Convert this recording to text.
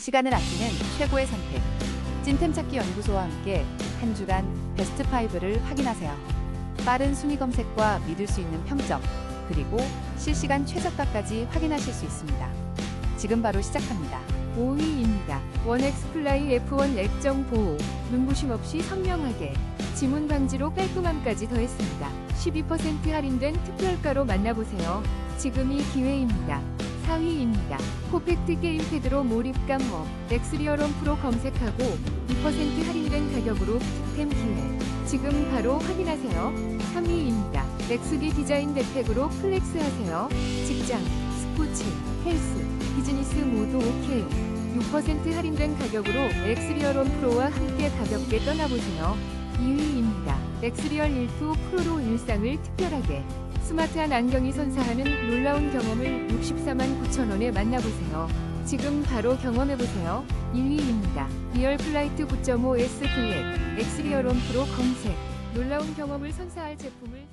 시간을 아끼는 최고의 선택. 찐템 찾기 연구소와 함께 한 주간 베스트 5를 확인하세요. 빠른 순위 검색과 믿을 수 있는 평점, 그리고 실시간 최저가까지 확인하실 수 있습니다. 지금 바로 시작합니다. 5위입니다. 원엑스플라이 F1 액정 보호, 눈부심 없이 선명하게, 지문 방지로 깔끔함까지 더했습니다. 12% 할인된 특별가로 만나보세요. 지금이 기회입니다. 4위입니다. 포펙트 게임 패드로 몰입감 업, 엑스리어론 프로 검색하고 2% 할인된 가격으로 득템 기회. 지금 바로 확인하세요. 3위입니다. 엑스기 디자인 덱팩으로 플렉스하세요. 직장, 스포츠, 헬스, 비즈니스 모두 오케이. 6% 할인된 가격으로 엑스리얼 온 프로와 함께 가볍게 떠나보세요. 2위입니다. 엑스리얼 1투 프로로 일상을 특별하게. 스마트한 안경이 선사하는 놀라운 경험을 64만 9천원에 만나보세요. 지금 바로 경험해보세요. 1위입니다. 리얼 플라이트 9.5S 블랙 엑스리얼 온 프로 검색. 놀라운 경험을 선사할 제품을